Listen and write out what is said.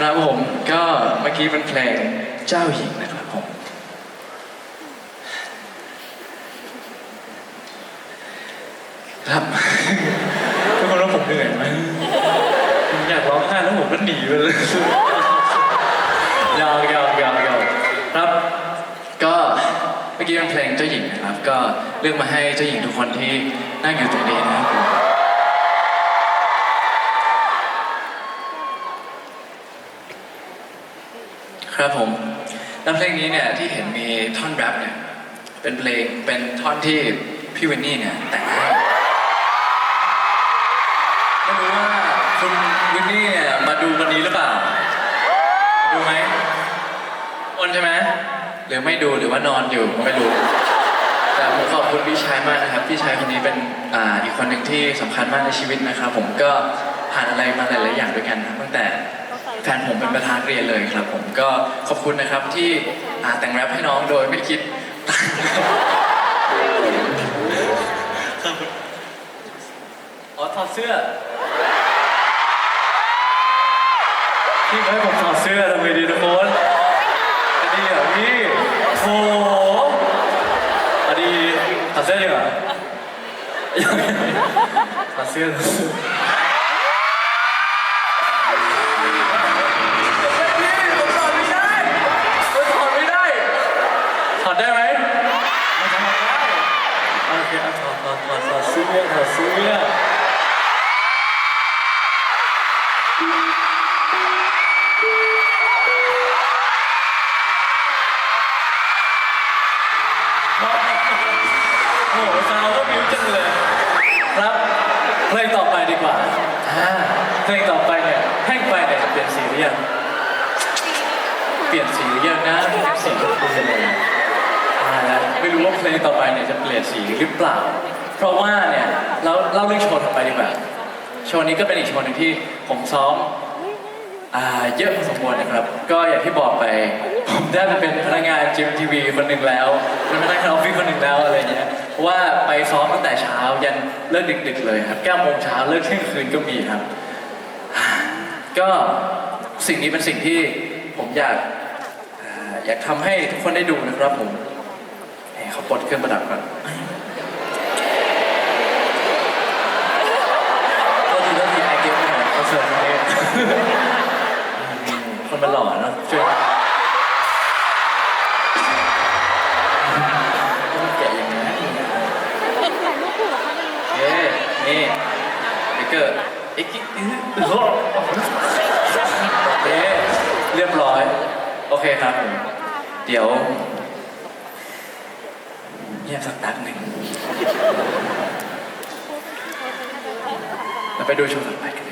ครับผมก็เมื่อกี้เป็นเพลงเจ้าหญิงนะครับผม ครับทุกคนว่าผมเหนื่อยไหมผมอยากร้องไห้แล้วผมก็หนีไปเลยยาวยาวยาวยาวครับ ก็เมื่อกี้เป็นเพลงเจ้าหญิงนะครับ ก็เลือกมาให้เจ้าหญิงทุกคนที่นั่งอยู่ตรงนี้นะครับ ครับผมแล้วเพลงนี้เนี่ยที่เห็นมีท่อนแรปเนี่ยเป็นเพลงเป็นท่อนที่พี่วินนี่เนี่ยแต่งให้ไม่รู้ว่าคุณวินนี่เนี่ยมาดูวันนี้หรือเปล่า ดูไหมคนใช่ไหมหรือไม่ดูหรือว่านอนอยู่ไม่รู้แต่ผมขอบคุณพี่ชายมากนะครับพี่ชายคนนี้เป็นอ่าอีกคนหนึ่งที่สำคัญมากในชีวิตนะครับ ผมก็ผ่านอะไรมาหลายๆอย่างด้วย ประธานเรียนเลยครับ ผมก็ขอบคุณนะครับที่อ่าแต่งแรปให้น้องโดยไม่คิดตังค์อ๋อถอดเสื้อพี่ไม่ให้ผมถอดเสื้อทำไงดีทุกคนจะดีเหรอพี่โอ้โหอดีถอดเสื้อดีกว่ายังไงถอดเสื้อ เอาถอดถอดถอดถอดเสื้อถอดเสื้อโอ้โหซาวก็มิวจังเลยครับเพลงต่อไปดีกว่าอ่าเพลงต่อไปเนี่ยแห้งไปเนี่ยจะเปลี่ยนสีหรือยังเปลี่ยนสีหรือยังนะสีชมพูเลยอ่าแล้ว ไม่รู้ว่าเพลงต่อไปเนี่ยจะเปลี่ยนสีหรือเปล่า เพราะว่าเนี่ยเราเล่าเรื่องโชว์ถัดไปดีกว่า โชว์นี้ก็เป็นอีกโชว์หนึ่งที่ผมซ้อมอ่าเยอะพอสมควรนะครับ ก็อย่างที่บอกไป ผมได้ไปเป็นพนักงานจิมทีวีคนหนึ่งแล้ว เป็นพนักงานออฟฟิศคนหนึ่งแล้วอะไรเงี้ยเพราะว่าไปซ้อมตั้งแต่เช้ายันเลิกดึกๆเลยครับ9โมงเช้าเลิกเที่ยงคืนก็มีครับ ก็สิ่งนี้เป็นสิ่งที่ผมอยากอยากทำให้ทุกคนได้ดูนะครับผม เอ้ยเขาปลดเครื่องประดับก่อนโทษทีโทษทีไอเก็บไม่หน่อยเขาเสิร์ฟมาเองคนมันหล่อเนอะช่วยต้องแกะอย่างนั้นเย้นี่เบเกอร์เอ็กซ์อื้อโอ้โหโอเคเรียบร้อย โอเคครับผมเดี๋ยวเงียบสักแป๊บหนึ่งแล้วไปดูโชว์ต่อไปกัน